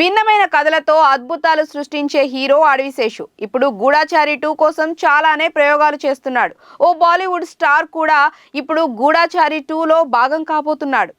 భిన్నమైన కథలతో అద్భుతాలు సృష్టించే హీరో అడవిశేషు ఇప్పుడు గూఢాచారి టూ కోసం చాలానే ప్రయోగాలు చేస్తున్నాడు. ఓ బాలీవుడ్ స్టార్ కూడా ఇప్పుడు గూఢాచారి టూలో భాగం కాబోతున్నాడు.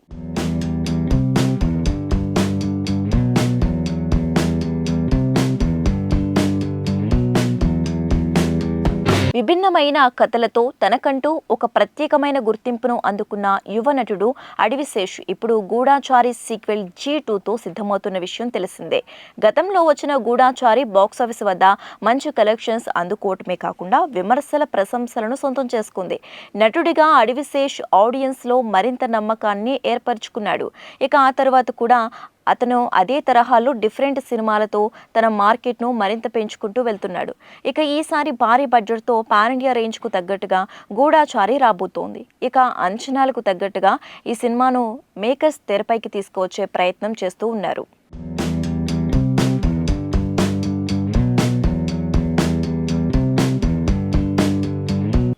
విభిన్నమైన కథలతో తనకంటూ ఒక ప్రత్యేకమైన గుర్తింపును అందుకున్న యువ నటుడు అడవిశేష్ ఇప్పుడు గూఢాచారి సీక్వెల్ జీ టూతో సిద్ధమవుతున్న విషయం తెలిసిందే. గతంలో వచ్చిన గూఢాచారి బాక్సాఫీస్ వద్ద మంచి కలెక్షన్స్ అందుకోవటమే కాకుండా విమర్శల ప్రశంసలను సొంతం చేసుకుంది. నటుడిగా అడవిశేష్ ఆడియన్స్లో మరింత నమ్మకాన్ని ఏర్పరచుకున్నాడు. ఇక ఆ తర్వాత కూడా అతను అదే తరహాలో డిఫరెంట్ సినిమాలతో తన మార్కెట్ను మరింత పెంచుకుంటూ వెళ్తున్నాడు. ఇక ఈసారి భారీ బడ్జెట్తో పాన్ ఇండియా రేంజ్కు తగ్గట్టుగా గూఢాచారి రాబోతోంది. ఇక అంచనాలకు తగ్గట్టుగా ఈ సినిమాను మేకర్స్ తెరపైకి తీసుకువచ్చే ప్రయత్నం చేస్తూ ఉన్నారు.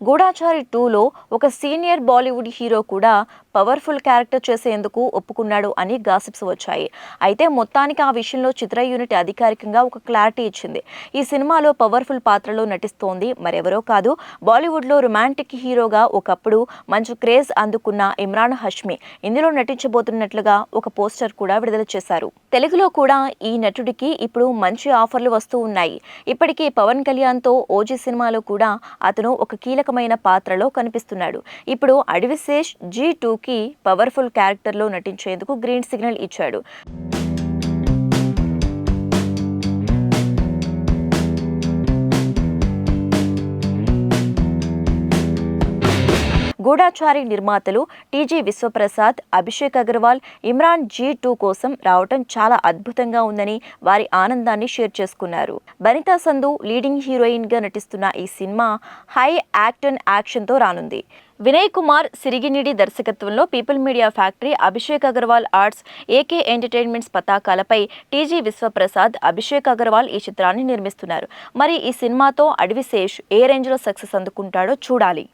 గూఢాచారి టూలో ఒక సీనియర్ బాలీవుడ్ హీరో కూడా పవర్ఫుల్ క్యారెక్టర్ చేసేందుకు ఒప్పుకున్నాడు అని గాసిప్స్ వచ్చాయి. అయితే మొత్తానికి ఆ విషయంలో చిత్ర యూనిట్ అధికారికంగా ఒక క్లారిటీ ఇచ్చింది. ఈ సినిమాలో పవర్ఫుల్ పాత్రలో నటిస్తోంది మరెవరో కాదు బాలీవుడ్లో రొమాంటిక్ హీరోగా ఒకప్పుడు మంచి క్రేజ్ అందుకున్న ఇమ్రాన్ హష్మి. ఇందులో నటించబోతున్నట్లుగా ఒక పోస్టర్ కూడా విడుదల చేశారు. తెలుగులో కూడా ఈ నటుడికి ఇప్పుడు మంచి ఆఫర్లు వస్తూ ఉన్నాయి. ఇప్పటికీ పవన్ కళ్యాణ్తో ఓజీ సినిమాలో కూడా అతను ఒక కీలక కీలకమైన పాత్రలో కనిపిస్తున్నాడు. ఇప్పుడు అడవిశేష్ జీ టూకి పవర్ఫుల్ క్యారెక్టర్లో నటించేందుకు గ్రీన్ సిగ్నల్ ఇచ్చాడు. గూఢాచారి నిర్మాతలు TG Vishwaprasad Abhishek Agarwal Imran G two కోసం రావటం చాలా అద్భుతంగా ఉందని వారి ఆనందాన్ని షేర్ చేసుకున్నారు. బనితా సంధు లీడింగ్ హీరోయిన్గా నటిస్తున్న ఈ సినిమా హై యాక్ట్ అండ్ యాక్షన్తో రానుంది. వినయ్ కుమార్ సిరిగినిడి దర్శకత్వంలో People Media Factory Abhishek Agarwal Arts AK Entertainments పతాకాలపై TG Vishwaprasad Abhishek Agarwal ఈ చిత్రాన్ని నిర్మిస్తున్నారు. మరి ఈ సినిమాతో అడవిశేష్ ఏ రేంజ్లో సక్సెస్ అందుకుంటాడో చూడాలి.